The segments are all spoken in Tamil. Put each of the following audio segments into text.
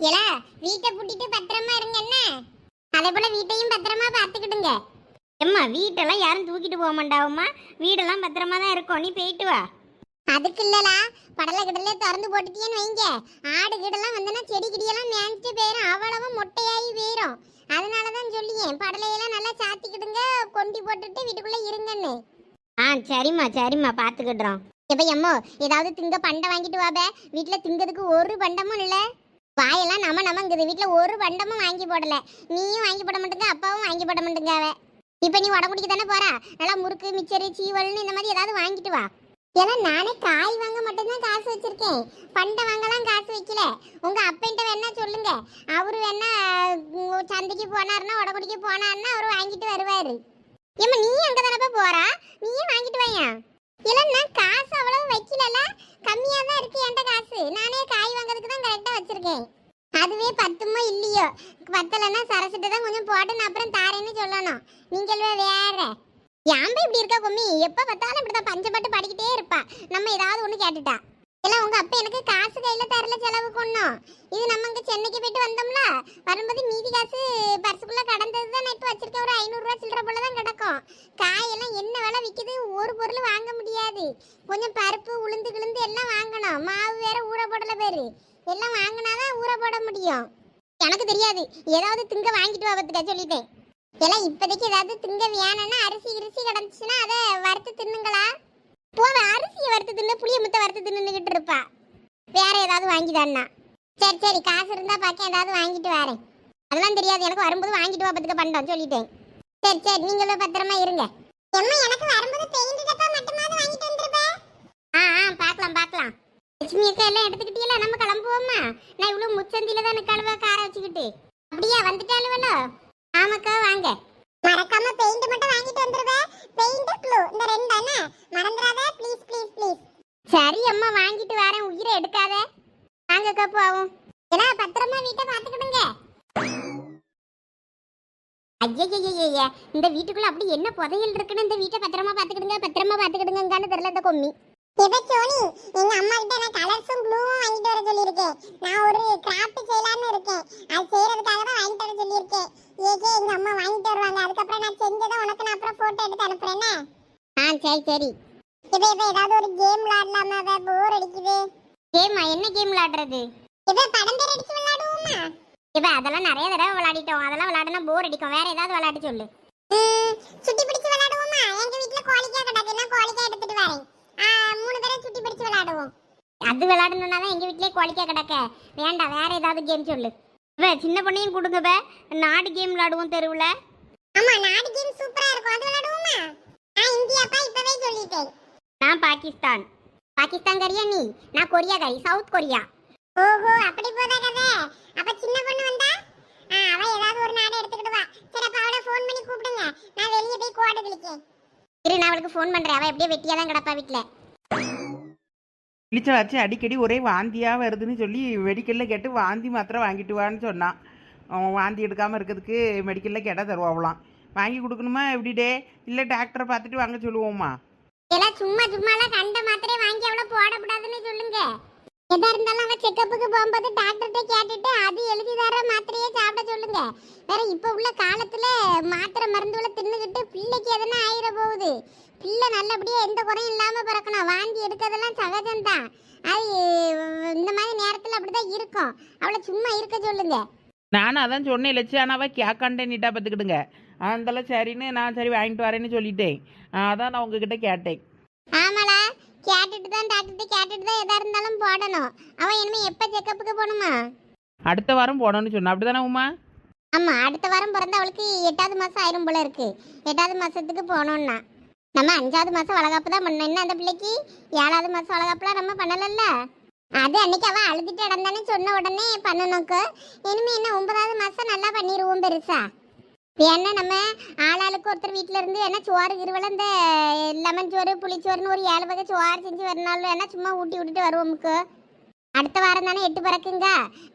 ஏல வீட்டை பூட்டிட்டு பத்திரமா இருங்க என்ன? அதே போல வீட்டையும் பத்திரமா பார்த்துக்கிடுங்க. எம்மா வீட்டெல்லாம் யாரும் தூக்கிட்டு போக மாட்டாவும்மா? வீடெல்லாம் பத்திரமா தான் இருக்கும். நீ போயிட்டு வா. அதுக்கு இல்லலா படலை கிடல திறந்து போட்டுட்டீங்கன்னு வைங்க. ஆடு கிடலாம் வந்தனா செடி கிடியெல்லாம் மேய்ஞ்சிட்டு போயிடும் அவ்வளவு மொட்டையாகி போயிடும் அதனால தான் சொல்லியேன் படலையெல்லாம் நல்லா சாத்திக்கிடுங்க கொண்டி போட்டுட்டு வீட்டுக்குள்ள இருங்கன்னு. ஆ சரிம்மா சரிம்மா பார்த்துக்கிடுறோம். இப்ப எம்மோ ஏதாவது திங்க பண்டை வாங்கிட்டு வாபே. வீட்டுல திங்கிறதுக்கு ஒரு பண்டமும் இல்ல. வாயெல்லாம் நம்ம நமங்குது. வீட்டில் ஒரு பண்டமும் வாங்கி போடல. நீயும் வாங்கி போட மாட்டேங்க அப்பாவும் வாங்கி போட மாட்டேங்க இப்போ நீ உடம்புடிக்க தானே போறா? நல்லா முறுக்கு மிச்சரு சீவல்னு இந்த மாதிரி ஏதாவது வாங்கிட்டு வா. ஏன்னா நானே காய் வாங்க மட்டும்தான் காசு வச்சிருக்கேன். பண்டை வாங்கலாம் காசு வைக்கல. உங்க அப்பன்ட்ட வேணா சொல்லுங்க. அவரு வேணா சந்தைக்கு போனாருன்னா உடம்புடிக்கு போனாருன்னா அவரு வாங்கிட்டு வருவாரு. ஏமா நீ அங்கே தானப்ப போறா? நீயும் வாங்கிட்டு வாயா? இல்ல காசு அவ்வளவு வைக்கலல கம்மியா தான் இருக்கு என்கிட்ட காசு. நானே காய் வாங்குறதுக்கு தான் கரெக்டா வச்சிருக்கேன். அதுவே பத்துமோ இல்லையோ? பத்தலைன்னா சரசிட்டு தான் கொஞ்சம் போட்டு நான் அப்புறம் தாரேன்னு சொல்லணும். நீங்கள் வேற. யாம்பா இப்படி இருக்கா கும்மி? எப்போ பார்த்தாலும் இப்படிதான் பஞ்சப்பட்டு படிக்கிட்டே இருப்பா. நம்ம ஏதாவது ஒன்று கேட்டுட்டா. இல்ல உங்க அப்பா எனக்கு காசு கையில தரல செலவு ஒண்ணும் இது நம்ம இங்க சென்னைக்கு போயிட்டு வந்தோம்ல வரும்போது மீதி காசு பர்சுக்குள்ள கடந்தது தான் நான் இப்ப வச்சிருக்கேன் ஒரு ஐநூறு ரூபாய் சில்லற போல தான் கிடக்கும். காயெல்லாம் என்ன விலை விற்கிது ஒரு பொருள் வாங்க முடியாது. கொஞ்சம் பருப்பு உளுந்து கிளுந்து எல்லாம் வாங்கணும். மாவு வேற ஊற போடல பேரு. எல்லாம் வாங்கினாதான் ஊற போட முடியும். எனக்கு தெரியாது. ஏதாவது திங்க வாங்கிட்டு வா பத்துக்க சொல்லிட்டேன். எல்லாம் இப்போதைக்கு ஏதாவது திங்க வேணும்னா அரிசி கிரிசி கிடந்துச்சுன்னா அதை வறுத்து தின்னுங்களா? போவ வறுத்து தின்னு புளிய முத்த வறுத்து தின்னுக்கிட்டு இருப்பா. வேற ஏதாவது வாங்கிதான்னா. சரி சரி காசு இருந்தா பார்க்க ஏதாவது வாங்கிட்டு வரேன். அதெல்லாம் தெரியாது. எனக்கு வரும்போது வாங்கிட்டு வா பத்துக்க பண்டம் சொல்லிட்டேன். சரி சரி நீங்களும் பத்திரமா இருங்க. எம்மா எனக்கு வரும்போது பெயிண்ட் டப்பா மட்டுமாவது வாங்கிட்டு வந்துருப்ப? ஆ ஆ பார்க்கலாம் பார்க்கலாம் லட்சுமி அக்கா எல்லாம் எடுத்துக்கிட்டீங்களா நம்ம கிளம்புவோமா? நான் இவ்வளவு முச்சந்தில தான் கழுவ காரை வச்சுக்கிட்டு. அப்படியா வந்துட்டாலுவலோ ஆமாக்கா வாங்க. மறக்காம பெயிண்ட் மட்டும் வாங்கிட்டு வந்துருவே. பெயிண்ட் க்ளூ இந்த ரெண்டு அண்ணா மறந்துடாத ப்ளீஸ் ப்ளீஸ் ப்ளீஸ் சரி அம்மா வாங்கிட்டு வரேன். உயிரை எடுக்காத. வாங்க கப்பு ஆகும் ஏன்னா பத்திரமா வீட்டை பார்த்துக்கிடுங்க. ஐயய்யய்யய்ய இந்த வீட்டுக்குள்ள அப்படி என்ன புதையல் இருக்குன்னு இந்த வீட்டை பத்திரமா பாத்துக்கிடுங்க பத்திரமா பாத்துக்கிடுங்கன்னு தெரியல இந்த கொம்மி. இப்ப சோனி எங்க அம்மா கிட்ட நான் கலர்ஸும் ப்ளூவும் வாங்கிட்டு வர சொல்லியிருக்கேன் நான் ஒரு கிராஃப்ட் செய்யலாம்னு இருக்கேன் அது செய்யறதுக்காக தான் வாங்கிட்டு வர சொல்லியிருக்கேன் ஏகே எங்க அம்மா வாங்கிட்டு வருவாங்க அதுக்கப்புறம் நான் செஞ்சதை உனக்கு நான் அப்புறம் போட்டோ எடுத்து அனுப்புறேனே ஆ சரி சரி இப்ப இப்ப ஏதாவது ஒரு கேம் விளையாடலாமா போர் அடிக்குது கேமா என்ன கேம் விளையாடுறது இப்ப படம் பேர் அடிச்சு விளையாடுவோமா இப்ப அதெல்லாம் நிறைய தடவை விளையாடிட்டோம் அதெல்லாம் விளையாடுனா போர் அடிக்கும் வேற ஏதாவது விளையாட்டு சொல்லு சுட்டி பிடிச்சு விளையாடுவோமா எங்க வீட்ல கோழிக்கா கிடக்கு நான் கோழிக்கா எடுத்துட்டு வரேன் ஆ, மூணு பேரும் சுட்டி பிடிச்சு விளையாடுவோம் அது விளையாடணும்னா தான் எங்க வீட்லயே கோழிக்கா கிடக்க வேண்டாம் வேற ஏதாவது கேம் சொல்லு. வே சின்ன பொண்ணையும் கொடுங்க வே நாடு கேம் விளாடுவோம் தெருவில். ஆமா நாடு கேம் சூப்பரா இருக்கும். அது விளையாடுவோமா? நான் இந்தியாப்பா இப்பவே சொல்லிட்டேன். நான் பாகிஸ்தான். பாகிஸ்தான் கறியா நீ? நான் கொரியா கறி சவுத் கொரியா. ஓஹோ அப்படி போதா கதை அப்ப சின்ன பொண்ணு வந்தா? அவ ஏதாவது ஒரு நாடு எடுத்துக்கிட்டு வா. சரி அப்ப அவளை ஃபோன் பண்ணி கூப்பிடுங்க. நான் வெளியே போய் கோடை கிளிக்கேன் இரு நான் அவளுக்கு ஃபோன் பண்றேன். அவ எப்படியே வெட்டியா தான் கிடப்பா வீட்ல. இளிச்சவாச்சி அடிக்கடி ஒரே வாந்தியாக வருதுன்னு சொல்லி மெடிக்கலில் கேட்டு வாந்தி மாத்திரை வாங்கிட்டு வான்னு சொன்னான். வாந்தி எடுக்காமல் இருக்கிறதுக்கு மெடிக்கலில் கேட்டால் தருவாங்களாம் வாங்கி கொடுக்கணுமா எப்படிடே இல்லை டாக்டரை பார்த்துட்டு வாங்க சொல்லுவோமா? சும்மா சும்மாலாம் கண்ட மாத்திரை வாங்கி அவளை போடக்கூடாதுன்னு சொல்லுங்க. எதா இருந்தாலும் அவ செக்கப்புக்கு போகும்போது டாக்டர்கிட்ட கேட்டுட்டு அது எழுதி தர மாத்திரையே சாப்பிட சொல்லுங்க. வேற இப்ப உள்ள காலத்துல மாத்திரை மருந்துகளை தின்னுக்கிட்டு பிள்ளைக்கு எதனா ஆயிர போகுது. பிள்ளை நல்லபடியா எந்த குறையும் இல்லாம பிறக்கணும். வாந்தி எடுக்கிறதெல்லாம் சகஜம்தான். அது இந்த மாதிரி நேரத்துல அப்படிதான் இருக்கும். அவளை சும்மா இருக்க சொல்லுங்க. நானும் அதான் சொன்னேன் ஆனால் அவள் கேட்காண்டே நீட்டாக பார்த்துக்கிடுங்க. அதெல்லாம் சரின்னு நான் சரி வாங்கிட்டு வரேன்னு சொல்லிட்டேன். அதான் நான் உங்ககிட்ட கேட்டேன். ஆமாடா கேட்டுட்டு தான் டாக்டர்கிட்ட கேட்டுட்டு தான் எதா இருந்தாலும் போடணும். அவன் இனிமே எப்ப செக்கப்புக்கு போகணுமா? அடுத்த வாரம் போனோன்னு சொன்னா. அப்படி தானே உமா? ஆமா அடுத்த வாரம் பிறந்த அவளுக்கு எட்டாவது மாசம் ஆயிரும் போல இருக்கு. எட்டாவது மாசத்துக்கு போனோம்னா நம்ம அஞ்சாவது மாசம் வளகாப்பு தான் பண்ணோம் என்ன அந்த பிள்ளைக்கு? ஏழாவது மாசம் வளகாப்புலாம் நம்ம பண்ணலல்ல? அது அன்னைக்கு அவ அழுதுட்டு இடந்தானே சொன்ன உடனே பண்ணணும்க்கு இனிமே என்ன ஒன்பதாவது மாசம் நல்லா பண்ணிடுவோம் பெருசா. என்ன நம்ம ஆளாளுக்கு ஒருத்தர் வீட்டில இருந்து என்ன சோறு இருவல இந்த லெமன் சோறு புளிச்சோறுன்னு ஒரு ஏழு வகை சோறு செஞ்சு வரனாலும் என்ன சும்மா ஊட்டி விட்டுட்டு வருவோமுக்கு அடுத்த வாரம் தானே எட்டு பிறக்குங்க.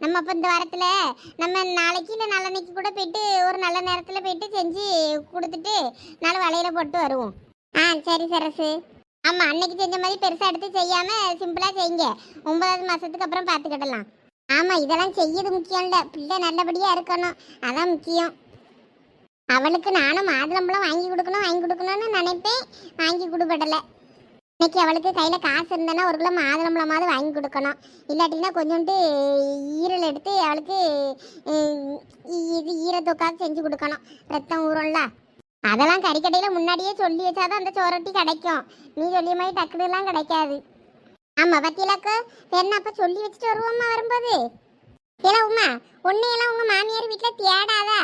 நம்ம அப்போ இந்த வாரத்தில் நம்ம நாளைக்கு இல்லை நாளன்னைக்கு கூட போயிட்டு ஒரு நல்ல நேரத்தில் போயிட்டு செஞ்சு கொடுத்துட்டு நல்ல வலையில் போட்டு வருவோம். ஆ சரி சரசு. ஆமாம் அன்னைக்கு செஞ்ச மாதிரி பெருசாக எடுத்து செய்யாமல் சிம்பிளாக செய்யுங்க. ஒன்பதாவது மாதத்துக்கு அப்புறம் பார்த்துக்கிடலாம் ஆமாம் இதெல்லாம் செய்யது முக்கியம் இல்லை. பிள்ளை நல்லபடியாக இருக்கணும். அதான் முக்கியம். அவளுக்கு நானும் மாதுளம்பழம் வாங்கி கொடுக்கணும் வாங்கி கொடுக்கணும்னு நினைப்பேன். வாங்கி கொடுப்படலை இன்னைக்கு அவளுக்கு கையில் காசு இருந்தேன்னா ஒரு கிலோ மாதுளம்பழமாவது வாங்கி கொடுக்கணும். இல்லாட்டினா கொஞ்சோண்டு ஈரல் எடுத்து அவளுக்கு இது ஈரத்தொக்காக செஞ்சு கொடுக்கணும். ரத்தம் ஊறும்ல. அதெல்லாம் கறிக்கடையில் முன்னாடியே சொல்லி வச்சாதான் அந்த சோரட்டி கிடைக்கும். நீ சொல்லிய மாதிரி டக்குனுலாம் கிடைக்காது. ஆமாம் பத்தியலாக்கோ என்ன அப்போ சொல்லி வச்சுட்டு வருவோம்மா வரும்போது. ஏலா உமா உன்னையெல்லாம் உங்கள் மாமியார் வீட்டில் தேடாதா?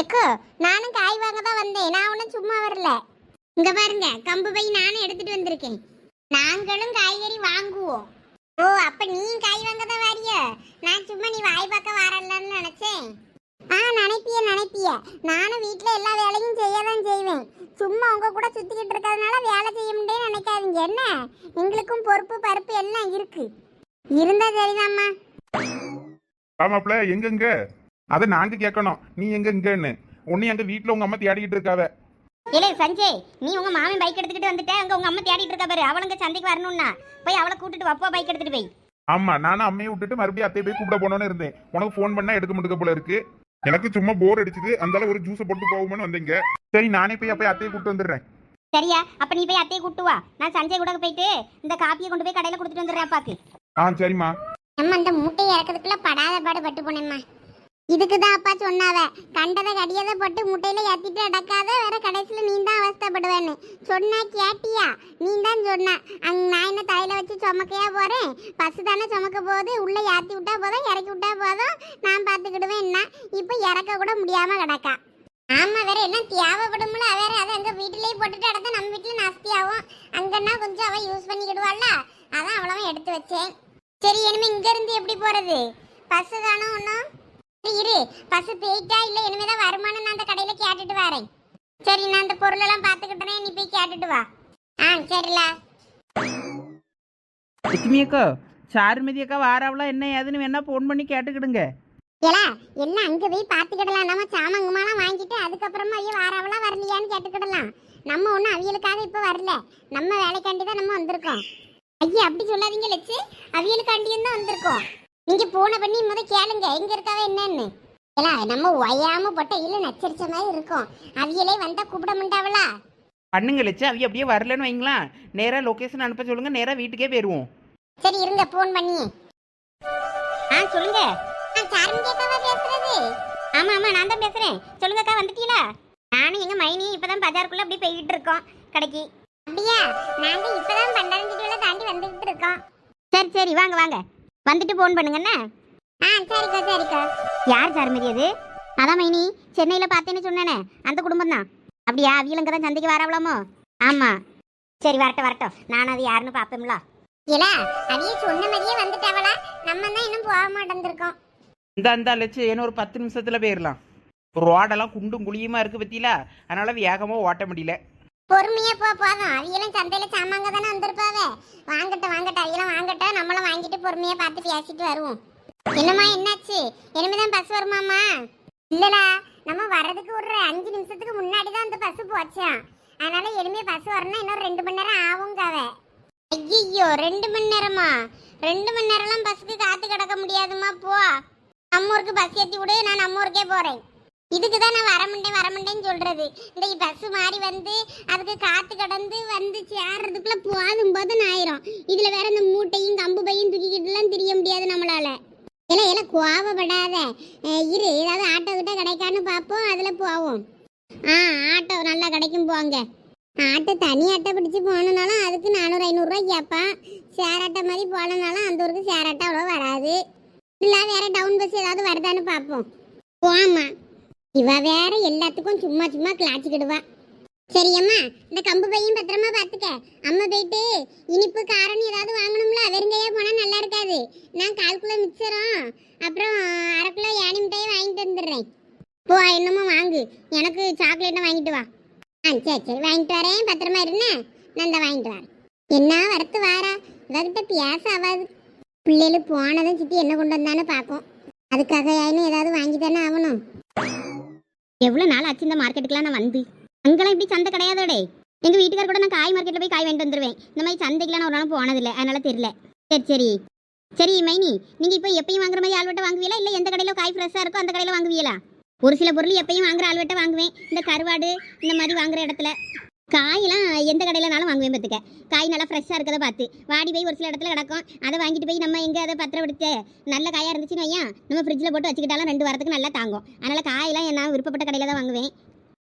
எக்கோ நானும் காய் வாங்க தான் வந்தேன். நான் ஒன்றும் சும்மா வரல. இங்க பாருங்க கம்பு பை நானும் எடுத்துட்டு வந்திருக்கேன். நாங்களும் காய்கறி வாங்குவோம். ஓ அப்ப நீ காய் வாங்க தான் வாரிய நான் சும்மா நீ வாய் பார்க்க வரலன்னு நினைச்சேன். ஆ நினைப்பிய நினைப்பிய. நானும் வீட்டில் எல்லா வேலையும் செய்ய தான் செய்வேன். சும்மா உங்க கூட சுத்திக்கிட்டு இருக்கிறதுனால வேலை செய்ய முடியும்னு நினைக்காதீங்க. என்ன? எங்களுக்கும் பொறுப்பு பருப்பு எல்லாம் இருக்கு. இருந்தா சரிதாம்மா. ஆமாப்ல எங்கெங்க? அதை நாங்க கேட்கணும். நீ எங்க இங்கன்னு. உன்னை எங்க வீட்டுல உங்க அம்மா தேடிக்கிட்டு இருக்காவ. இல்லை சஞ்சய் நீ உங்க மாமன் பைக் எடுத்துக்கிட்டு வந்துட்ட அங்க உங்க அம்மா தேடிட்டு இருக்கா பாரு. அவளுங்க சந்தைக்கு வரணும்னா. போய் அவளை கூட்டிட்டு வப்போ பைக் எடுத்துட்டு போய். ஆமா நானும் அம்மையை விட்டுட்டு மறுபடியும் அத்தையை போய் கூப்பிட போனோன்னு இருந்தேன். உனக்கு ஃபோன் பண்ணா எடுக்க முடியுக்க போல இருக்கு. எனக்கு சும்மா போர் அடிச்சுது. அந்தால ஒரு ஜூஸை போட்டு போகும்னு வந்தீங்க. சரி நானே போய் அப்போ அத்தையை கூப்பிட்டு வந்துடுறேன். சரியா? அப்ப நீ போய் அத்தையை கூட்டு வா. நான் சஞ்சய் கூட போயிட்டு இந்த காப்பியை கொண்டு போய் கடையில கொடுத்துட்டு வந்துடுறேன் அப்பாக்கு ஆ சரிம்மா. நம்ம அந்த முட்டையை இறக்கிறதுக்குள்ள படாத பாடு பட்டு போனேம்மா. இதுக்குதான் அப்பா சொன்னாவ. கண்டதை கடியதை போட்டு முட்டையில ஏத்திட்டு அடக்காத வேற கடைசியில நீ தான் அவஸ்தைப்படுவேன்னு. சொன்னா கேட்டியா? நீ தான் சொன்ன. அங்க நான் என்ன தலையில வச்சு சுமக்கையா போறேன்? பசு தானே சுமக்க போகுது? உள்ள ஏத்தி விட்டா போதும்? இறக்கி விட்டா போதும்? நான் பாத்துக்கிடுவேன் என்ன? இப்ப இறக்க கூட முடியாம கிடக்கா. ஆமா வேற என்ன தேவைப்படும்ல? வேற அதை அங்க வீட்டிலேயே போட்டுட்டு அடத்த நம்ம வீட்டுல நாஸ்தி அங்கன்னா கொஞ்சம் அவ யூஸ் பண்ணிக்கிடுவாள்ல. அதான் அவ்வளவா எடுத்து வச்சேன். சரி இனிமே இங்க இருந்து எப்படி போறது? பசு தானே ஒன்றும் இரு. பஸ் போயிட்டா இல்ல இனிமேதான் வருமானம் நான் அந்த கடையில கேட்டுட்டு வரேன். சரி நான் அந்த பொருள் எல்லாம் பாத்துக்கிட்டேனே நீ போய் கேட்டுட்டு வா. ஆ சரில. லட்சுமி அக்கா சாருமதி அக்கா வாராவளா என்ன ஏதுன்னு வேணா ஃபோன் பண்ணி கேட்டுக்கிடுங்க. ஏலா எல்லாம் அங்க போய் பாத்துக்கிடலாம் நம்ம சாமங்கமாலாம் வாங்கிட்டு அதுக்கப்புறமா ஐயோ வாராவளா வரலையான்னு கேட்டுக்கிடலாம். நம்ம ஒன்றும் அவியலுக்காக இப்ப வரல. நம்ம வேலைக்காண்டி தான் நம்ம வந்திருக்கோம். ஐயா அப்படி சொல்லாதீங்க லட்சு அவியலுக்காண்டியும் தான் வந்திருக்கோம். நீங்க போன பண்ணி முத கேளுங்க. எங்க இருக்காவ என்னன்னு? ஏலா நம்ம ஒயாம போட்ட இல்ல நச்சரிச்ச மாதிரி இருக்கும். அவியலே வந்தா கூப்பிட மாட்டாவளா? பண்ணுங்க லட்சு அவி அப்படியே வரலன்னு வைங்களேன் நேராக லொக்கேஷன் அனுப்ப சொல்லுங்க. நேராக வீட்டுக்கே போயிடுவோம் சரி இருங்க போன் பண்ணி. ஆ சொல்லுங்க. சாரண்டியக்காவா பேசுறது. ஆமா ஆமா நான் தான் பேசுறேன். சொல்லுங்க அக்கா வந்துட்டீங்களா? நானும் எங்க மைனி இப்பதான் பஜாருக்குள்ள அப்படியே போய்கிட்டு இருக்கோம் கடைக்கு. அப்படியா? நாங்க இப்பதான் பண்டாரஞ்சிட்டுல தாண்டி வந்துகிட்டு இருக்கோம். சரி சரி வாங்க வாங்க. வந்துட்டு ஃபோன் பண்ணுங்கண்ணே ஆ சரிக்கா சரிக்கா. யார் சார்மதி அது? அதான் மைனி சென்னையில் பார்த்தேன்னு சொன்னேனே அந்த குடும்பம் தான் அப்படியா? அவியலங்க தான் சந்தைக்கு வரவலாமோ ஆமாம் சரி வரட்டும் வரட்டும். நான் அது யாருன்னு பார்ப்போம்ல. இல்ல அவிய சொன்ன மாதிரியே வந்துட்டாவளா? நம்ம தான் இன்னும் போக மாட்டேந்திருக்கோம். இந்த அந்த லட்சு ஏன்னா ஒரு பத்து நிமிஷத்தில் போயிடலாம் ரோடெல்லாம் குண்டும் குழியுமா இருக்கு பத்தியில? அதனால வேகமாக ஓட்ட முடியல. பொறுமையா போ போதும் அவியெல்லாம் சந்தையில சாமாங்க தானே வந்திருப்பாவே. வாங்கட்ட வாங்கட்ட அவியெல்லாம் வாங்கட்ட நம்மளும் வாங்கிட்டு பொறுமையா பார்த்து பேசிட்டு வருவோம். என்னம்மா என்னாச்சு? இனிமேதான் பஸ் வருமாமா இல்லடா நம்ம வர்றதுக்கு ஒரு அஞ்சு நிமிஷத்துக்கு முன்னாடி தான் அந்த பஸ் போச்சான் அதனால இனிமே பஸ் வரணும் இன்னும் ரெண்டு மணி நேரம் ஆகுங்காவ ஐயோ ரெண்டு மணி நேரமா? ரெண்டு மணி நேரம்லாம் பஸ்ஸுக்கு காத்து கிடக்க முடியாதும்மா போ. நம்ம ஊருக்கு பஸ் ஏற்றி விடு நான் நம்ம ஊருக்கே போறேன். இதுக்கு தான் நான் வரமுண்டேன் வரமுண்டேன்னு சொல்றது. இந்த பஸ் மாறி வந்து அதுக்கு காத்து கடந்து வந்து சேர்றதுக்குள்ள போதும் போதும் ஆயிரும். இதுல வேற இந்த மூட்டையும் கம்பு பையும் தூக்கிக்கிட்டுலாம் திரிய முடியாது நம்மளால. இல்லை இல்லை கோவப்படாத. இரு ஏதாவது ஆட்டோ கிட்ட கிடைக்கான்னு பார்ப்போம் அதுல போவோம். ஆ ஆட்டோ நல்லா கிடைக்கும் போங்க. ஆட்டோ தனி ஆட்டோ பிடிச்சு போனனாலும் அதுக்கு நானூறு ஐநூறுரூவா கேட்பான் ஷேர் ஆட்டோ மாதிரி போனனாலும் அந்த ஊருக்கு ஷேர் ஆட்டோ அவ்வளோ வராது. இல்லை வேற டவுன் பஸ் ஏதாவது வருதான்னு பார்ப்போம் போமா இவ வேற எல்லாத்துக்கும் சும்மா சும்மா கிளாச்சிக்கிடுவா. சரி அம்மா இந்த கம்பு பையும் பத்திரமா பாத்துக்க. அம்மா போயிட்டு இனிப்பு காரம் ஏதாவது வாங்கணும்ல? வெறுங்கையா போனா நல்லா இருக்காது. நான் கால் கிலோ மிச்சரும் அப்புறம் அரை கிலோ ஏனி மிட்டாயும் வாங்கிட்டு வந்துடுறேன். போ என்னமோ வாங்கு. எனக்கு சாக்லேட்டும் வாங்கிட்டு வா. ஆ சரி சரி. வாங்கிட்டு வரேன். பத்திரமா இருந்தேன் நான் இந்த வாங்கிட்டு வரேன். என்ன வரத்து வாரா? இவகிட்ட பேச ஆகாது பிள்ளைகள் போனதும் சித்தி என்ன கொண்டு வந்தானு பார்க்கும் அதுக்காக ஏன்னு ஏதாவது வாங்கி தானே ஆகணும். எவ்வளோ நாள் ஆச்சு இந்த மார்க்கெட்டுக்குலாம் நான் வந்து? அங்கெல்லாம் இப்படி சந்தை கிடையாதோடே. எங்கள் வீட்டுக்கார கூட நான் காய் மார்க்கெட்டில் போய் காய் வாங்கிட்டு வந்துடுவேன் இந்த மாதிரி சந்தைக்கெலாம் நான் ஒரு நாள் போனதில்லை. அதனால தெரியல. சரி சரி. சரி மைனி நீங்கள் இப்போ எப்பயும் வாங்குற மாதிரி ஆள்வட்ட வாங்குவீங்களா இல்லை எந்த கடையில் காய் ஃப்ரெஷ்ஷாக இருக்கோ அந்த கடையில் வாங்குவீங்களா ஒரு சில பொருள் எப்பயும் வாங்குற ஆள்வட்ட வாங்குவேன். இந்த கருவாடு இந்த மாதிரி வாங்குற இடத்துல. காயெல்லாம் எந்த கடையிலனாலும் வாங்குவேன் பார்த்துக்க. காய் நல்லா ஃப்ரெஷ்ஷாக இருக்கிறத பார்த்து. வாடி போய் ஒரு சில இடத்துல கிடக்கும். அதை வாங்கிட்டு போய் நம்ம எங்கே அதை பத்திரம் விடுத்து நல்ல காயாக இருந்துச்சுன்னு ஐயா நம்ம ஃப்ரிட்ஜில் போட்டு வச்சுக்கிட்டாலும் ரெண்டு வாரத்துக்கு நல்லா தாங்கும். அதனால் காயெல்லாம் நான் விருப்பப்பட்ட கடையில் தான் வாங்குவேன்.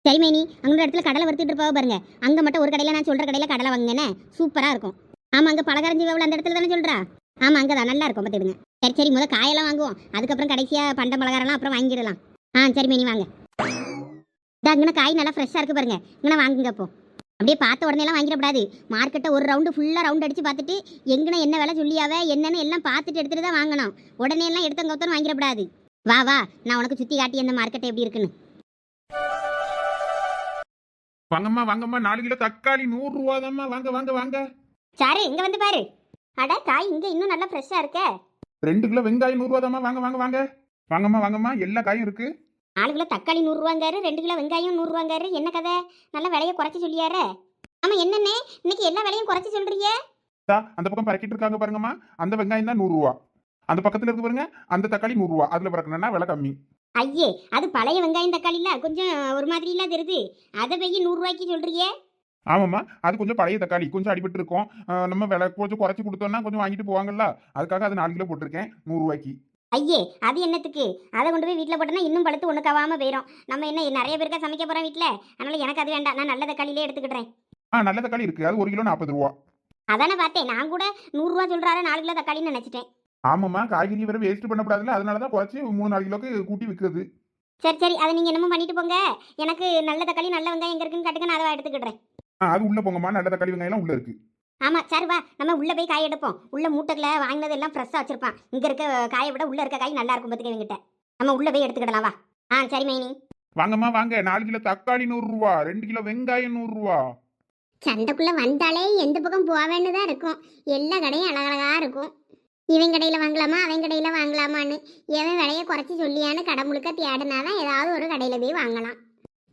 சரி மேனி அங்கே இடத்துல கடலை வறுத்துட்டு இருப்பாவ பாருங்க. அங்கே மட்டும் ஒரு கடையில் நான் சொல்கிற கடையில் கடலை வாங்கினேன் சூப்பராக இருக்கும். ஆமாம் அங்கே பலகரஞ்சி வேவல் அந்த இடத்துல தானே சொல்கிறா ஆமாம் அங்கே தான் நல்லா இருக்கும் பார்த்துடுங்க சரி சரி முதல் காயெல்லாம் வாங்குவோம். அதுக்கப்புறம் கடைசியாக பண்ட பலகாரம்லாம் அப்புறம் வாங்கிடலாம். ஆ சரி மேனி வாங்க. இதா இங்கே காய் நல்லா ஃப்ரெஷ்ஷாக இருக்கு பாருங்க இங்கே வாங்குங்க அப்போது அப்படியே பார்த்த உடனே எல்லாம் வாங்கிடக்கூடாது மார்க்கெட்டை ஒரு ரவுண்டு ஃபுல்லாக ரவுண்ட் அடிச்சு பார்த்துட்டு எங்கன என்ன விலை சொல்லியாவே என்னன்னு எல்லாம் பார்த்துட்டு எடுத்துட்டு தான் வாங்கணும். உடனே எல்லாம் எடுத்த கவுத்தன்னு வாங்கிடக்கூடாது வா வா நான் உனக்கு சுற்றி காட்டி அந்த மார்க்கெட்டை எப்படி இருக்குன்னு. வாங்கம்மா வாங்கம்மா நாலு கிலோ தக்காளி நூறு ரூபாதாம்மா வாங்க வாங்க வாங்க. சாரு இங்கே வந்து பாரு. அட காய் இங்கே இன்னும் நல்லா ஃப்ரெஷ்ஷாக இருக்கே. ரெண்டு கிலோ வெங்காயம் நூறு ரூபாதாம்மா வாங்க வாங்க வாங்க. வாங்கம்மா வாங்கம்மா எல்லா காயும் இருக்கு. நாலு கிலோ தக்காளி நூறுரூவாங்காரு ரெண்டு கிலோ வெங்காயம் நூறுரூவாங்காரு என்ன கதை? நல்ல விலையை குறைச்சி சொல்லியாரே. ஆமாம் என்னண்ணே இன்னைக்கு எல்லா விலையும் குறைச்சி சொல்றியே. தா, அந்த பக்கம் பறக்கிட்டு இருக்காங்க பாருங்கம்மா. அந்த வெங்காயம் தான் நூறு ரூபா. அந்த பக்கத்துல இருக்கு பாருங்க அந்த தக்காளி நூறு ரூபா. அதுல பறக்கணும்னா விலை கம்மி. ஐயே அது பழைய வெங்காயம் தக்காளி இல்ல கொஞ்சம் ஒரு மாதிரி இல்ல தெரியுது அதை போய் நூறுரூவாய்க்கு சொல்றியே. ஆமாம்மா அது கொஞ்சம் பழைய தக்காளி. கொஞ்சம் அடிபட்டு இருக்கும். நம்ம விலை கொஞ்சம் குறைச்சி கொடுத்தோம்னா கொஞ்சம் வாங்கிட்டு போவாங்கல்ல. அதுக்காக அது நாலு கிலோ போட்டிருக்கேன் நூறு ரூபாய்க்கு. ஐயே அது என்னத்துக்கு? அதை கொண்டு போய் வீட்டில் போட்டோன்னா இன்னும் பழுத்து ஒன்று கவாமல் போயிடும் நம்ம என்ன நிறைய பேருக்கா சமைக்க போகிறோம் வீட்டில்? அதனால எனக்கு அது வேண்டாம். நான் நல்ல தக்காளியிலே எடுத்துக்கிட்டேன் ஆ நல்ல தக்காளி இருக்கு. அது ஒரு கிலோ நாற்பது ரூபா. அதானே பார்த்தேன். நான் கூட நூறுரூவா சொல்கிறாரு நாலு கிலோ தக்காளின்னு நினச்சிட்டேன். ஆமாம்மா காய்கறி வேற வேஸ்ட் பண்ணக்கூடாதுல்ல. அதனால தான் குறைச்சி மூணு நாலு கிலோக்கு கூட்டி விற்கிறது சரி சரி. அதை நீங்கள் என்னமோ பண்ணிட்டு போங்க. எனக்கு நல்ல தக்காளி நல்ல வெங்காயம் எங்கே இருக்குன்னு காட்டுங்க. நான் அதை எடுத்துக்கிடுறேன். ஆ அது உள்ள போங்கம்மா. நல்ல தக்காளி வெங்காயம் உள்ள இருக்கு. ஆமாம் சரி வா நம்ம உள்ளே போய் காய் எடுப்போம். உள்ள மூட்டையில் வாங்கினது எல்லாம் ஃப்ரெஷ்ஷாக வச்சிருப்பான். இங்கே இருக்க காயை விட உள்ளே இருக்க காய் நல்லா இருக்கும் பார்த்துக்க இவங்கிட்ட. நம்ம உள்ளே போய் எடுத்துக்கிடலாம் வா. ஆ சரி மைனி. வாங்கம்மா வாங்க. நாலு கிலோ தக்காளி நூறு ரூபா ரெண்டு கிலோ வெங்காயம் நூறு ரூபா சந்தைக்குள்ள வந்தாலே எந்த பக்கம் போவேன்னு தான் இருக்கும். எல்லா கடையும் அழகழகா இருக்கும். இவன் கடையில் வாங்கலாமா அவன் கடையில் வாங்கலாமான்னு. எவன் விலையை குறைச்சி சொல்லியான்னு கடை முழுக்க தேடினாதான் ஏதாவது ஒரு கடையில் போய் வாங்கலாம்.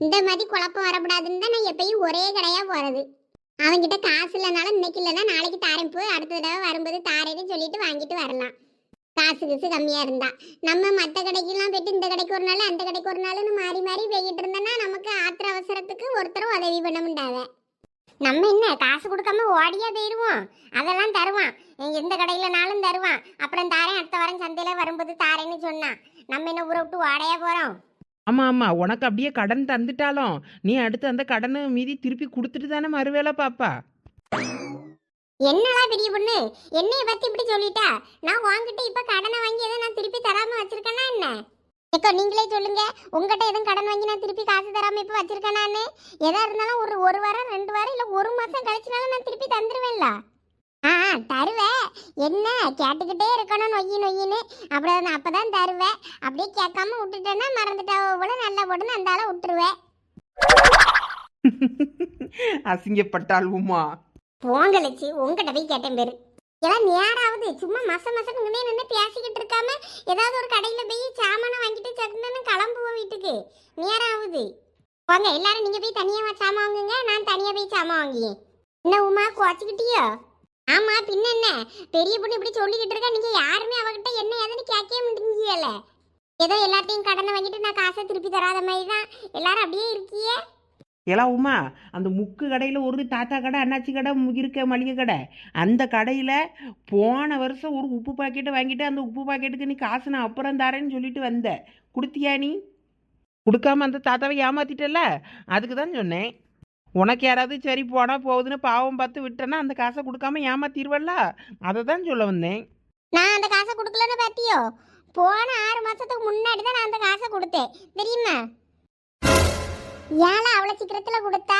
இந்த மாதிரி குழப்பம் வரக்கூடாதுன்னு தான் நான் எப்பயும் ஒரே கடையாக போகிறது அவன்கிட்ட காசு இல்லைனாலும் இன்னைக்கு இல்லைன்னா நாளைக்கு தாரேன். போய் அடுத்த தடவை வரும்போது தாரேன்னு சொல்லிட்டு வாங்கிட்டு வரலாம். காசு கிசு கம்மியாக இருந்தா. நம்ம மற்ற கடைக்கெல்லாம் போயிட்டு இந்த கடைக்கு ஒரு நாள் அந்த கடைக்கு ஒரு நாள்னு மாறி மாறி போய்கிட்டு இருந்தோன்னா நமக்கு ஆத்திர அவசரத்துக்கு ஒருத்தரும் உதவி பண்ண முடியாத நம்ம என்ன காசு கொடுக்காம ஓடியா போயிடுவோம் அதெல்லாம் தருவான். எந்த கடையிலனாலும் தருவான். அப்புறம் தாரேன் அடுத்த வாரம் சந்தையில் வரும்போது தாரேன்னு சொன்னான். நம்ம என்ன ஊரை விட்டு ஓடையா போகிறோம் ஆமாம் ஆமாம் உனக்கு அப்படியே கடன் தந்துட்டாலும் நீ அடுத்து அந்த கடனை மீதி திருப்பி கொடுத்துட்டு தானே மறுவேளை பாப்பா? என்னடா பெரிய பொண்ணு? என்னைய பத்தி இப்படி சொல்லிட்டா? நான் வாங்கிட்டு இப்ப கடனை வாங்கி எதை நான் திருப்பி தராம வச்சிருக்கேனா என்ன? ஏக்கா நீங்களே சொல்லுங்க. உங்ககிட்ட எதுவும் கடன் வாங்கி நான் திருப்பி காசு தராம இப்ப வச்சிருக்கேனான்னு? எதா இருந்தாலும் ஒரு ஒரு வாரம் ரெண்டு வாரம் இல்ல ஒரு மாசம் கழிச்சுனாலும் நான் திருப்பி தந்துருவேன்ல. ஆ தருவேன் என்ன? கேட்டுக்கிட்டே இருக்கணும் நொய்யி நொய்யின்னு. அப்புறம் நான் அப்பதான் தருவேன் அப்படியே கேட்காம விட்டுட்டேன்னா மறந்துட்டா போல நல்லா போட்டுன்னு அந்த ஆளை விட்டுருவேன் அசிங்கப்பட்டாள் உமா. போங்கலச்சு உங்ககிட்ட போய் கேட்டேன் பேரு. எல்லாம் நேராவது. சும்மா மச மசன்னு நின்று பேசிக்கிட்டு இருக்காம ஏதாவது ஒரு கடையில போய் சாமானை வாங்கிட்டு சட்டுன்னு கிளம்புவோம் வீட்டுக்கு. நேராகுது வாங்க எல்லாரும் நீங்க போய் தனியா வா- சாமான் வாங்குங்க நான் தனியா போய் சாமான் வாங்கியேன் என்ன உமா குறைச்சிக்கிட்டியோ? ஆமா பின்ன என்ன? பெரிய பொண்ணு இப்படி சொல்லிக்கிட்டு இருக்கா? நீங்க யாருமே அவகிட்ட என்ன ஏதுன்னு கேட்கவே மாட்டேங்கல ஏதோ எல்லாத்தையும் கடனை வாங்கிட்டு நான் காசை திருப்பி தராத மாதிரி தான் எல்லாரும் அப்படியே இருக்கியே. எல்லாம் உமா அந்த முக்கு கடையில் ஒரு தாத்தா கடை அண்ணாச்சி கடை இருக்க மளிகை கடை. அந்த கடையில் போன வருஷம் ஒரு உப்பு பாக்கெட்டை வாங்கிட்டு அந்த உப்பு பாக்கெட்டுக்கு நீ காசு நான் அப்புறம் தரேன்னு சொல்லிட்டு வந்த. கொடுத்தியா நீ? கொடுக்காம அந்த தாத்தாவை ஏமாத்திட்டல அதுக்கு தான் சொன்னேன். உனக்கு யாராவது சரி போனால் போகுதுன்னு பாவம் பார்த்து விட்டேன்னா அந்த காசை கொடுக்காம ஏமாத்திடுவல்ல அதை தான் சொல்ல வந்தேன். நான் அந்த காசை கொடுக்கலன்னு பார்த்தியோ போன ஆறு மாசத்துக்கு முன்னாடி தான் நான் அந்த காசை கொடுத்தேன். தெரியுமா? ஏழை அவ்வளோ சீக்கிரத்தில் கொடுத்தா